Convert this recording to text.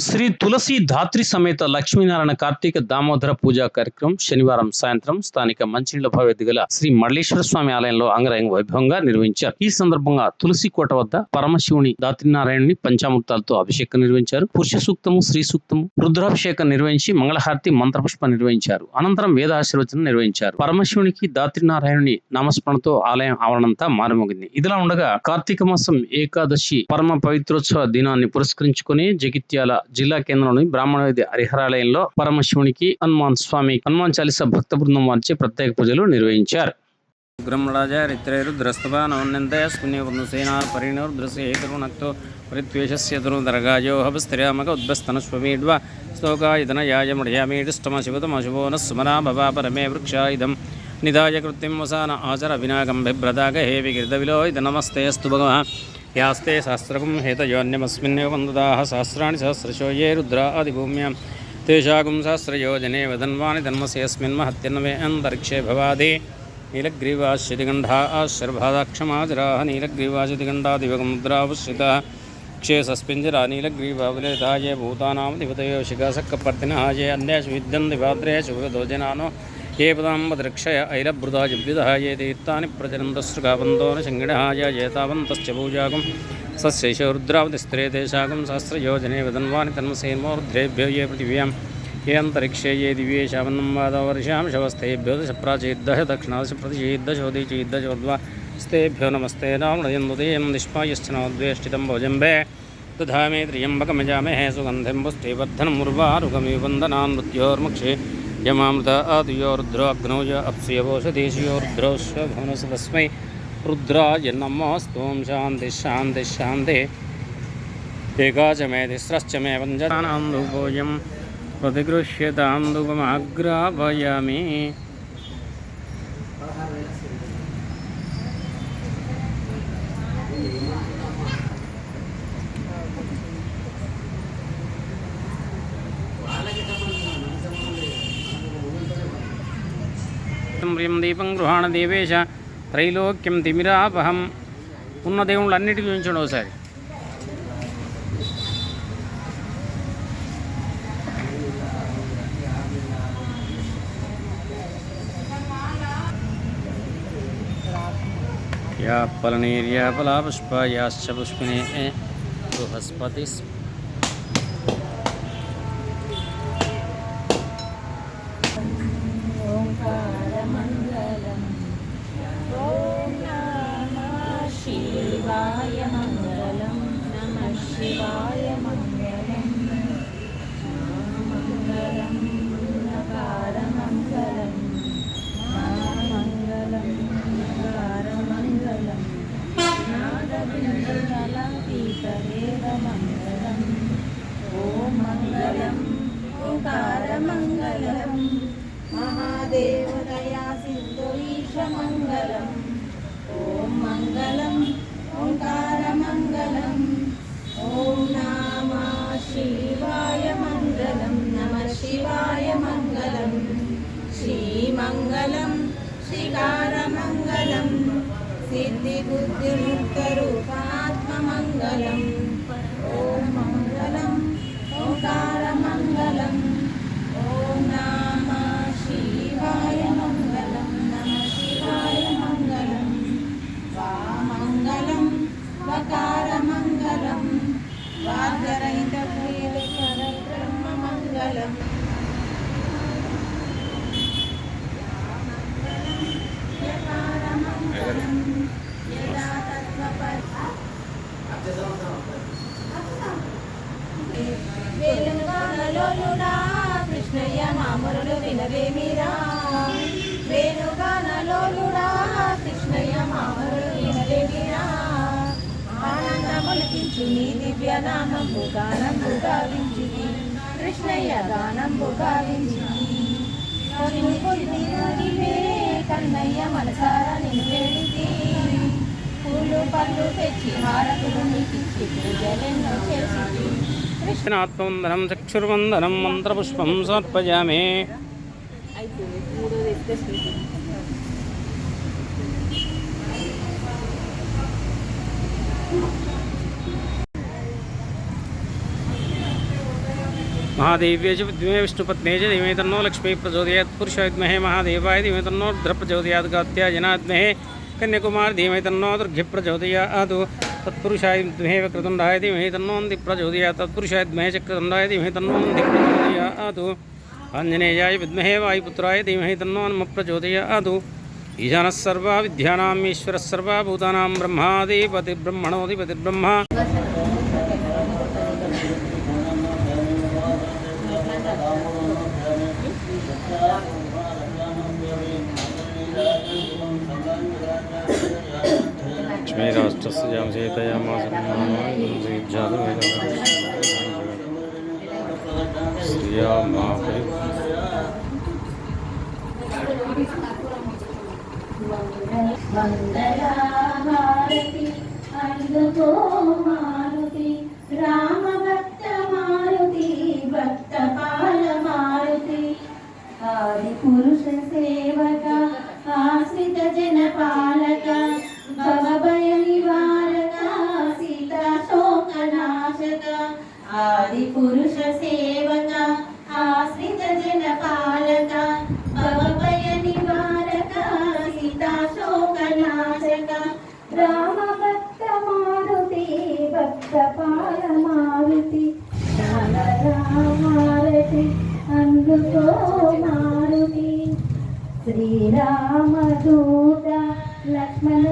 శ్రీ తులసి ధాత్రి సమేత లక్ష్మీనారాయణ కార్తీక దామోదర పూజా కార్యక్రమం శనివారం సాయంత్రం స్థానిక మంచినీళ్ళ భవేది గల శ్రీ మల్లేశ్వర స్వామి ఆలయంలో అంగరంగ వైభవంగా నిర్వహించారు. ఈ సందర్భంగా తులసి కోట వద్ద పరమశివుని దాత్రినారాయణుని పంచామృతాలతో అభిషేకం నిర్వహించారు. పురుష సూక్తము శ్రీ సూక్తము రుద్రాభిషేకం నిర్వహించి మంగళహారతి మంత్రపుష్ప నిర్వహించారు. అనంతరం వేదాశీర్వచనం నిర్వహించారు. పరమశివునికి దాత్రినారాయణుని నామస్మరణతో ఆలయం ఆవరణంతా మారుమోగింది. ఇదిలా ఉండగా కార్తీక మాసం ఏకాదశి పరమ పవిత్రోత్సవ దినాన్ని పురస్కరించుకుని జగిత్యాల జిల్లా కేంద్రంలోని బ్రాహ్మణవేది హరిహరాలయంలో పరమశివునికి హనుమాన్ స్వామి హనుమాన్ చాలీస భక్త బృందం వారిచే ప్రత్యేక పూజలు నిర్వహించారు. ఉగ్రమరాజరిత్రైరుద్రస్తవా నవన్యంతయస్మిన్నేసేనా పరిణోర్ద్రసేతరుణక్తో పరిద్వేషస్య తరుదరగాయో హస్తర్యామక ఉద్భస్తనస్వమీడ్వ స్తోకాయుధనయాయ మృయామీడుష్టమశివతమశుభో న సుమనా భవా పరమే వృక్షాయుధం నిదాయ కృత్యం వసాన ఆచర వినాగం బిభ్రదాగ హే విగిర్దవిలో ఇది నమస్తే అస్తు భగవా యాస్తే సహస్రకం హేతయోన్యమస్మిన్నే వందదాహ సహస్రాణి సహస్రశో ఏ రుద్రా ఆదిభూమ్యాం తేషాగం సహస్రయోజనే వదన్వాని ధన్మసేస్మిన్ మహత్యన్వే అంతరిక్షే భవాది నీలగ్రీవాశ్యతిగంఠా ఆశ్రభాదాక్షమాజరాహ నీలగ్రీవాశ్యతిగండాదివగముద్రావశ్రిత క్షేసస్పింజరా నీలగ్రీవావిలేతాయే భూతానాం దివతయో శిఖాసక్కపర్తిన హాయే అన్యేషు విద్యం భాద్రేషు వివదో జనానో ఏ పదాంబద్రక్షయ ఐలభృతాజి విదహాయే తీర్థాని ప్రజనందశృగాబంధోన శంగిణహాయ ఏతావంతశ్చ పూజాగం సస్యశౌరుద్రావతి స్త్రే దేశాగం సహస్రయోజనే విదన్వాని తన్మసేన్మోర్ధ్రేభ్యో ఏ పృథివ్యాం ఏ అంతరిక్షే ఏ దివ్యే శావన్నం వాదవర్షాం శవస్థేభ్యో దశ ప్రాచీద్దశ దక్షిణాదశ చోద్వా స్థేభ్యో నమస్తే రామృదయం నిష్పాయశ్చనోద్వేష్టితం భోజంబే దధామే త్రియంబకమజామహే సుగంధింబుష్టివర్ధనముర్వారుగమీ వందనాన్ మృత్యోర్ముక్షే यमामृता आदियोर्द्राग्नौज अप्सुयवोषदेशीयोर्द्रौश्य भुवनस्य तस्मै रुद्राय नमोऽस्तुं शान्ति शान्ति शान्ति। एका च मे तिस्रश्च मे पञ्चदानां रूपोऽयं धूपमाग्रापयामि ప్రియం దీపం గృహాణ దేవేశ త్రైలోక్యం తిమిరాపహం ఉన్న దేవుళ్ళు అన్నిటికీ చూపించండి ఒకసారి యా ఫలనీర్యా ఫలాపుష్ప యాశ్చ పుష్పినే బృహస్పతి శివాయ మంగళం నమ శివాయ మంగళం మంగళం నకారమంగళం మంగళం నకారమంగళం నాదబిందులతీతవేదమంగళం ఓ మంగళం ఓకారమంగళం మహాదేవదయా సిద్ధురీషమంగళం ఓం మంగళం ఓంకారమంగళం. ఓం నామ శివాయ మంగళం. నమ శివాయ మంగళం. శ్రీమంగళం శ్రీకారమంగళం. కృష్ణయ్య మామరుడు వినవేమిరా వేణుగానలోలుడా కృష్ణయ్య మామరుడు వినవేమిరా ఆనందములకించు నీ దివ్య నామంబు గానంబు గావించి కృష్ణయ్య గానంబు గావించి కన్నయ్య మనసారా నిన్ను పూలు పళ్ళు తెచ్చి హారతులు నీకిచ్చి పూజలెన్నో చేసి కృష్ణాత్మవందనం చక్షుర్వందనం మంత్రపుష్పం సమర్పయామి అయిపోయింది మూడోది ఎత్తేసి महादेव्ये च विद्मे विष्णुपत्ने च धीमहि तन्नो लक्ष्मी प्रचोदयात् पुरुष विद्महे महादेवाय धीमहि तन्नो रुद्र प्रचोदयात् कात्यायनाद्महे कन्याकुमार धीमहि तन्नो दुर्घ्य प्रचोदयात् तत्पुरुषाय द्वेव कृतंडाय राय धीमहि तन्नोन्ति प्रचोदया तत्पुरुषाय द्वेव च कृतं राय धीमहि तन्नोन्ति प्रचोदयातु। आञ्जनेयाय विद्महे वायुपुत्राय धीमहि तन्नोन्म प्रचोदयातु ईशान सर्वा विद्यानाम, ईश्वर सर्वा विद्यानाम् ईश्वरः सर्वभूतानां ब्रह्माधिपतिर्ब्रह्मणोऽधिपतिर्ब्रह्मा लक्ष्मीराज जां सीतया श्रिया महापरि మంగళహారతి అందుకో మారుతి రామ భక్త మారుతి భక్త పాల మారుతి ఆది పురుష మారతి. మారతి అందుకో మారుతి శ్రీరామదూత లక్ష్మణ